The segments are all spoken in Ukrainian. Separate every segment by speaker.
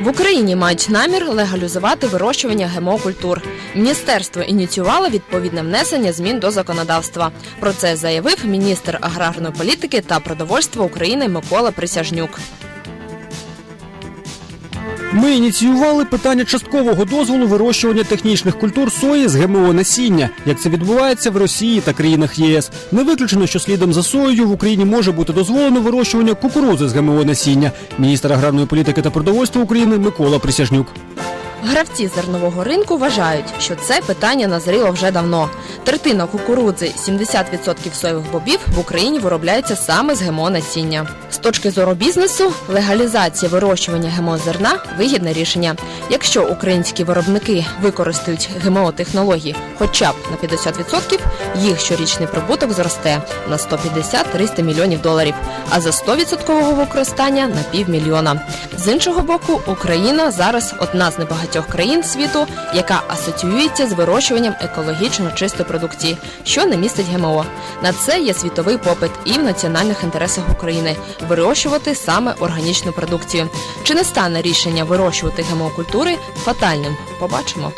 Speaker 1: В Україні мають намір легалізувати вирощування гемокультур. Міністерство ініціювало відповідне внесення змін до законодавства. Про це заявив міністр аграрної політики та продовольства України Микола Присяжнюк.
Speaker 2: Ми ініціювали питання часткового дозволу вирощування технічних культур сої з ГМО насіння, як це відбувається в Росії та країнах ЄС. Не виключено, що слідом за соєю в Україні може бути дозволено вирощування кукурузи з ГМО насіння. Міністр аграрної політики та продовольства України Микола Присяжнюк.
Speaker 1: Гравці зернового ринку вважають, що це питання назріло вже давно. Третина кукурудзи, 70% соєвих бобів в Україні виробляється саме з ГМО насіння. З точки зору бізнесу, легалізація вирощування ГМО зерна вигідне рішення. Якщо українські виробники використають ГМО технології хоча б на 50%, їх щорічний прибуток зросте на 150-300 мільйонів доларів, а за 100% використання на півмільйона. З іншого боку, Україна зараз одна з небагатьох країн світу, яка асоціюється з вирощуванням екологічно чистої продукції, що не містить ГМО. На це є світовий попит і в національних інтересах України вирощувати саме органічну продукцію. Чи не стане рішення вирощувати ГМО культури фатальним? Побачимо.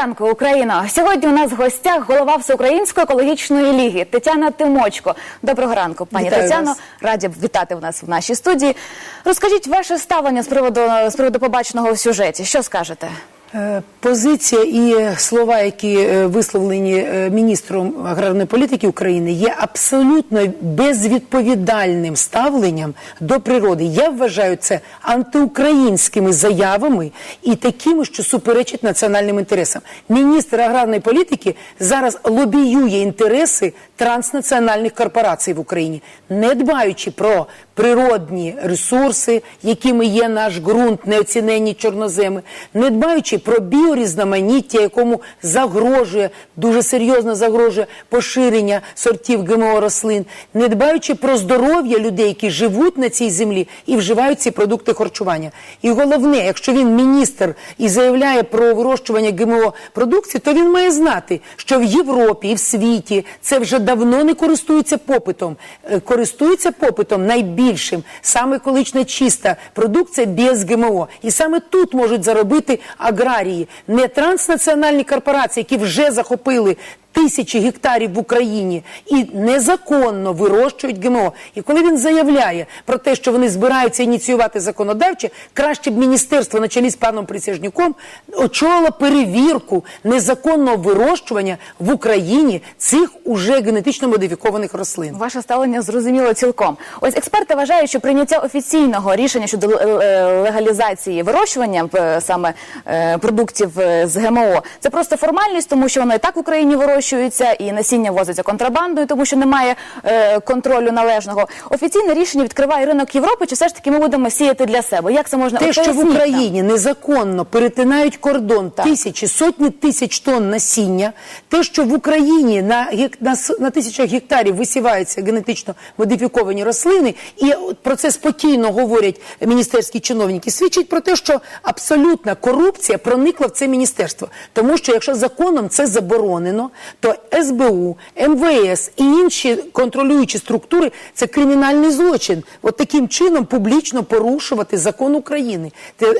Speaker 3: Ранку, Україна. Сьогодні у нас в гостях голова Всеукраїнської екологічної ліги Тетяна Тимочко. Доброго ранку, пані
Speaker 4: Вітаю
Speaker 3: Тетяно.
Speaker 4: вас.
Speaker 3: Раді б вітати в нас в нашій студії. Розкажіть ваше ставлення з приводу з приводу побаченого в сюжеті. Що скажете?
Speaker 4: Е, Позиція і слова, які е, висловлені е, міністром аграрної політики України, є абсолютно безвідповідальним ставленням до природи. Я вважаю це антиукраїнськими заявами і такими, що суперечать національним інтересам. Міністр аграрної політики зараз лобіює інтереси транснаціональних корпорацій в Україні, не дбаючи про природні ресурси, якими є наш ґрунт, неоцінені чорноземи, не дбаючи про біорізноманіття, якому загрожує дуже серйозно загрожує поширення сортів ГМО рослин, не дбаючи про здоров'я людей, які живуть на цій землі і вживають ці продукти харчування. І головне, якщо він міністр і заявляє про вирощування ГМО продукції, то він має знати, що в Європі і в світі це вже давно не користується попитом. Е, Користується попитом найбільшим саме екологічно чиста продукція без ГМО. І саме тут можуть заробити аграрії, не транснаціональні корпорації, які вже захопили. Тисячі гектарів в Україні і незаконно вирощують ГМО. І коли він заявляє про те, що вони збираються ініціювати законодавче, краще б міністерство на чолі з паном Присяжнюком очолило перевірку незаконного вирощування в Україні цих уже генетично модифікованих рослин.
Speaker 3: Ваше ставлення зрозуміло цілком. Ось експерти вважають, що прийняття офіційного рішення щодо е, легалізації вирощування е, саме е, продуктів е, з ГМО це просто формальність, тому що воно і так в Україні вирощується, і насіння возиться контрабандою, тому що немає е, контролю належного. Офіційне рішення відкриває ринок Європи, чи все ж таки ми будемо сіяти для себе? Як це можна
Speaker 4: Те, що в. Україні незаконно перетинають кордон тисячі, сотні тисяч тонн насіння, те, що в Україні на, гек- на, на тисячах гектарів висіваються генетично модифіковані рослини, і про це спокійно говорять міністерські чиновники, свідчить про те, що абсолютна корупція проникла в це міністерство. Тому що якщо законом це заборонено, то СБУ, МВС і інші контролюючі структури це кримінальний злочин. От таким чином публічно порушувати закон України.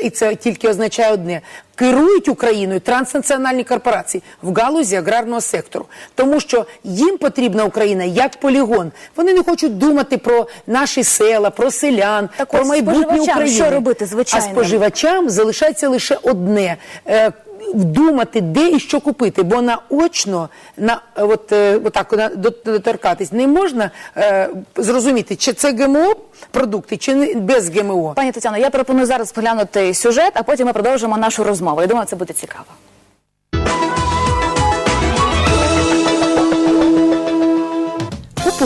Speaker 4: І це тільки означає одне. Керують Україною транснаціональні корпорації в галузі аграрного сектору, тому що їм потрібна Україна як полігон. Вони не хочуть думати про наші села, про селян,
Speaker 3: Так
Speaker 4: про майбутнє України.
Speaker 3: що робити звичайним?
Speaker 4: А споживачам залишається лише одне. Е, Вдумати, де і що купити, бо наочно на от, от, так, отак на- доторкатись не можна е, зрозуміти, чи це ГМО продукти, чи не без ГМО.
Speaker 3: Пані Тетяно, я пропоную зараз поглянути сюжет, а потім ми продовжимо нашу розмову. Я думаю, це буде цікаво.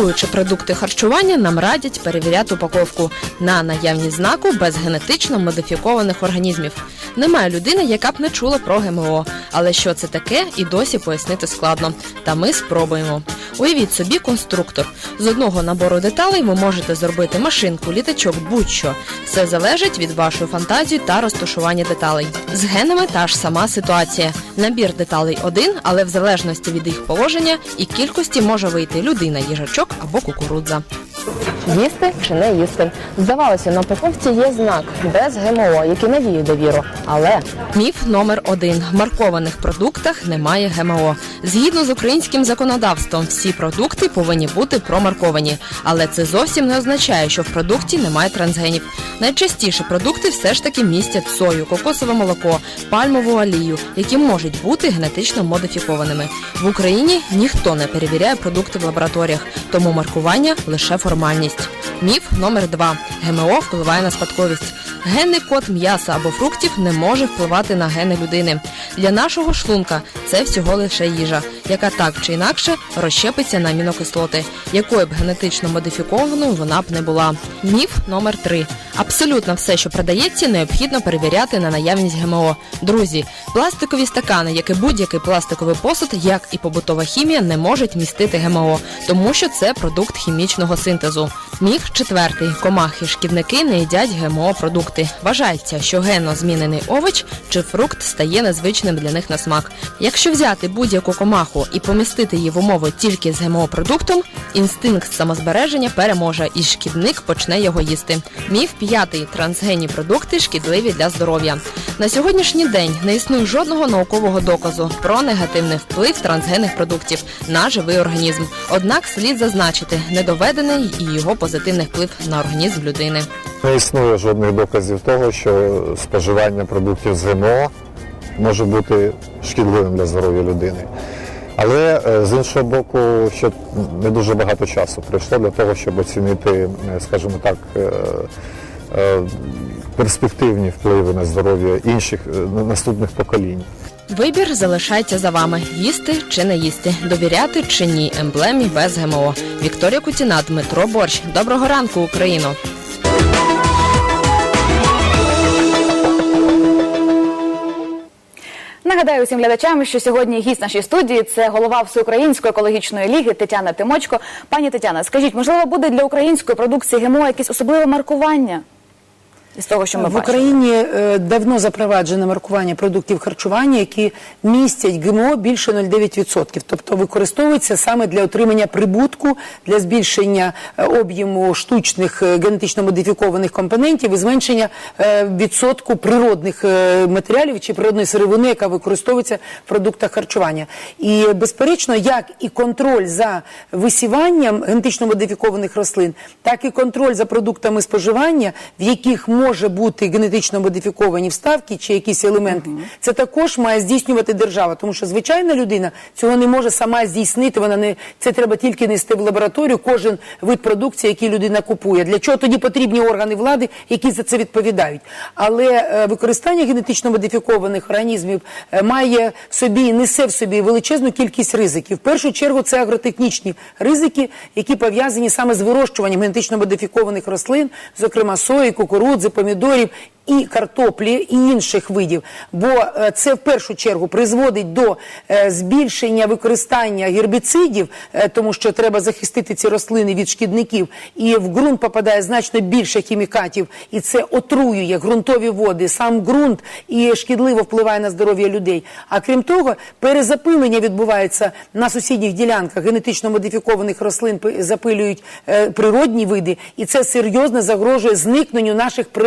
Speaker 1: Купуючи продукти харчування, нам радять перевіряти упаковку на наявність знаку без генетично модифікованих організмів. Немає людини, яка б не чула про ГМО, але що це таке, і досі пояснити складно. Та ми спробуємо. Уявіть собі конструктор. З одного набору деталей ви можете зробити машинку, літачок, будь-що. Все залежить від вашої фантазії та розташування деталей. З генами та ж сама ситуація. Набір деталей один, але в залежності від їх положення і кількості може вийти людина, їжачок або кукурудза. Їсти чи не їсти? Здавалося, на упаковці є знак без ГМО, який навіє довіру. Але міф номер один: в маркованих продуктах немає ГМО. Згідно з українським законодавством, всі продукти повинні бути промарковані, але це зовсім не означає, що в продукті немає трансгенів. Найчастіше продукти все ж таки містять сою, кокосове молоко, пальмову олію, які можуть бути генетично модифікованими. В Україні ніхто не перевіряє продукти в лабораторіях, тому маркування лише формальність. Міф номер два: ГМО впливає на спадковість. Генний код м'яса або фруктів не може впливати на гени людини. Для нашого шлунка це всього лише їжа, яка так чи інакше розщепиться на амінокислоти, якою б генетично модифікованою вона б не була. Міф номер три: абсолютно все, що продається, необхідно перевіряти на наявність ГМО. Друзі, пластикові стакани, як і будь-який пластиковий посуд, як і побутова хімія, не можуть містити ГМО, тому що це продукт хімічного синтезу. Міф четвертий: комахи, шкідники не їдять ГМО продукти. Вважається, що генно змінений овоч чи фрукт стає незвичним для них на смак. Якщо взяти будь-яку комаху і помістити її в умови тільки з ГМО продуктом, інстинкт самозбереження переможе і шкідник почне його їсти. Міф п'ятий: трансгенні продукти шкідливі для здоров'я. На сьогоднішній день не існує жодного наукового доказу про негативний вплив трансгенних продуктів на живий організм. Однак слід зазначити недоведений і його позитивний вплив на організм людини.
Speaker 5: Не існує жодних доказів того, що споживання продуктів з ГМО може бути шкідливим для здоров'я людини. Але е, з іншого боку, ще не дуже багато часу пройшло для того, щоб оцінити, е, скажімо так, е, перспективні впливи на здоров'я інших наступних поколінь.
Speaker 1: Вибір залишається за вами: їсти чи не їсти, довіряти чи ні емблемі без ГМО. Вікторія Кутіна, Дмитро Борщ. Доброго ранку, Україно!
Speaker 3: Нагадаю усім глядачам, що сьогодні гість нашої студії це голова Всеукраїнської екологічної ліги Тетяна Тимочко. Пані Тетяна, скажіть, можливо, буде для української продукції ГМО якесь особливе маркування? Із того, що ми
Speaker 4: в
Speaker 3: бачимо.
Speaker 4: Україні е, давно запроваджено маркування продуктів харчування, які містять ГМО більше 0,9%. Тобто використовуються саме для отримання прибутку, для збільшення е, об'єму штучних е, генетично модифікованих компонентів і зменшення відсотку природних матеріалів чи природної сировини, яка використовується в продуктах харчування. І безперечно, як і контроль за висіванням генетично модифікованих рослин, так і контроль за продуктами споживання, в яких може бути генетично модифіковані вставки чи якісь елементи, це також має здійснювати держава, тому що звичайна людина цього не може сама здійснити. Вона не це треба тільки нести в лабораторію. Кожен вид продукції, який людина купує. Для чого тоді потрібні органи влади, які за це відповідають? Але е, використання генетично модифікованих організмів е, має в собі несе в собі величезну кількість ризиків. В першу чергу це агротехнічні ризики, які пов'язані саме з вирощуванням генетично модифікованих рослин, зокрема сої, кукурудзи, помідорів. І картоплі, і інших видів, бо е, це в першу чергу призводить до е, збільшення використання гербіцидів, е, тому що треба захистити ці рослини від шкідників, і в ґрунт попадає значно більше хімікатів, і це отруює ґрунтові води, сам ґрунт і шкідливо впливає на здоров'я людей. А крім того, перезапилення відбувається на сусідніх ділянках генетично модифікованих рослин, запилюють природні види, і це серйозно загрожує зникненню наших природних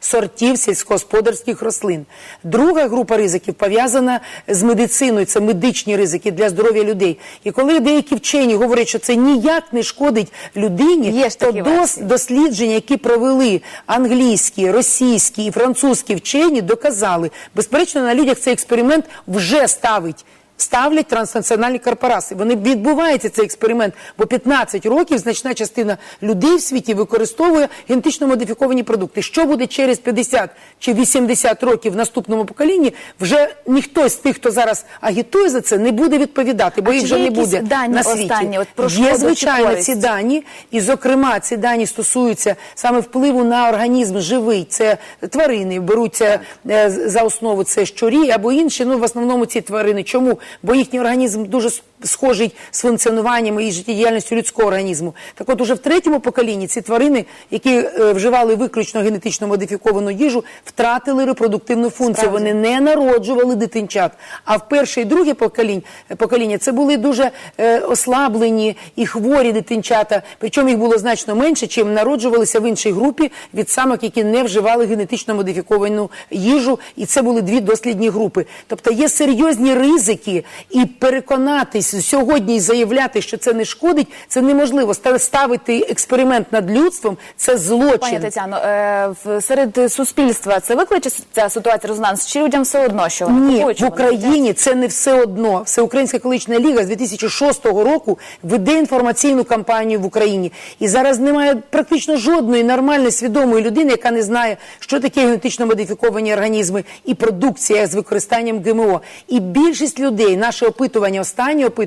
Speaker 4: сортів сільськогосподарських рослин. Друга група ризиків пов'язана з медициною, це медичні ризики для здоров'я людей. І коли деякі вчені говорять, що це ніяк не шкодить людині,
Speaker 3: Є ж
Speaker 4: то
Speaker 3: такі
Speaker 4: дос,
Speaker 3: версії.
Speaker 4: дослідження, які провели англійські, російські і французькі вчені, доказали, безперечно, на людях цей експеримент вже ставить. Ставлять транснаціональні корпорації. Вони відбувається цей експеримент, бо 15 років значна частина людей в світі використовує генетично модифіковані продукти. Що буде через 50 чи 80 років в наступному поколінні? Вже ніхто з тих, хто зараз агітує за це, не буде відповідати, бо
Speaker 3: А
Speaker 4: їх вже не буде
Speaker 3: дані
Speaker 4: на світі.
Speaker 3: останні, от про
Speaker 4: Є звичайно ці дані, і зокрема ці дані стосуються саме впливу на організм живий. Це тварини беруться е, з- за основу це щурі або інші. Ну в основному ці тварини. Чому? Бо їхній організм дуже схожий з функціонуванням і життєдіяльністю людського організму. Так от уже в третьому поколінні ці тварини, які е, вживали виключно генетично модифіковану їжу, втратили репродуктивну функцію.
Speaker 3: Справді.
Speaker 4: Вони не народжували дитинчат. А в перше і друге покоління, покоління це були дуже е, ослаблені і хворі дитинчата. Причому їх було значно менше, чим народжувалися в іншій групі від самок, які не вживали генетично модифіковану їжу. І це були дві дослідні групи. Тобто є серйозні ризики, і переконатись сьогодні заявляти, що це не шкодить, це неможливо. Ставити експеримент над людством це злочин.
Speaker 3: Пані Тетяно, е, серед суспільства це викличе ця ситуація резонанс? Чи людям все одно, що вони
Speaker 4: Ні,
Speaker 3: купують,
Speaker 4: в
Speaker 3: вони?
Speaker 4: Україні це не все одно. Всеукраїнська колишня ліга з 2006 року веде інформаційну кампанію в Україні. І зараз немає практично жодної нормальної свідомої людини, яка не знає, що таке генетично модифіковані організми і продукція з використанням ГМО. І більшість людей, наше опитування, останнє опитування,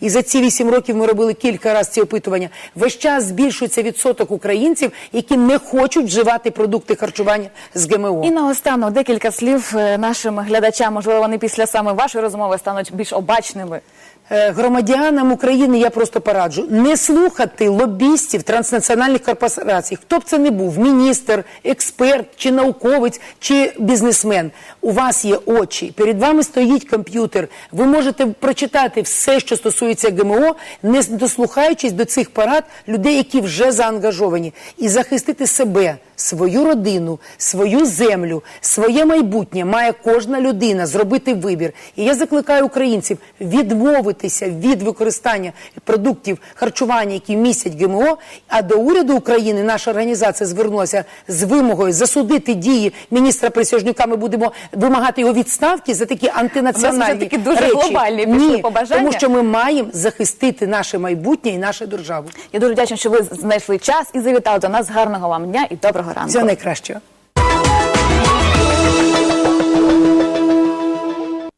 Speaker 4: і за ці вісім років ми робили кілька разів ці опитування. Весь час збільшується відсоток українців, які не хочуть вживати продукти харчування з ГМО.
Speaker 3: І наостанок декілька слів е, нашим глядачам. Можливо, вони після саме вашої розмови стануть більш обачними.
Speaker 4: Е, Громадянам України я просто пораджу не слухати лобістів транснаціональних корпорацій. Хто б це не був, міністр, експерт, чи науковець, чи бізнесмен. У вас є очі, перед вами стоїть комп'ютер. Ви можете прочитати все, що стосується ГМО, не дослухаючись до цих порад людей, які вже заангажовані, і захистити себе. Свою родину, свою землю, своє майбутнє має кожна людина зробити вибір. І я закликаю українців відмовитися від використання продуктів харчування, які містять ГМО. А до уряду України наша організація звернулася з вимогою засудити дії міністра Присяжнюка. Ми будемо вимагати його відставки за такі антинаціональні
Speaker 3: вже такі дуже
Speaker 4: речі.
Speaker 3: глобальні пішли
Speaker 4: Ні,
Speaker 3: побажання.
Speaker 4: тому що ми маємо захистити наше майбутнє і нашу державу.
Speaker 3: Я дуже вдячна, що ви знайшли час і завітали до нас. Гарного вам дня і доброго ранку.
Speaker 4: Всього найкращого.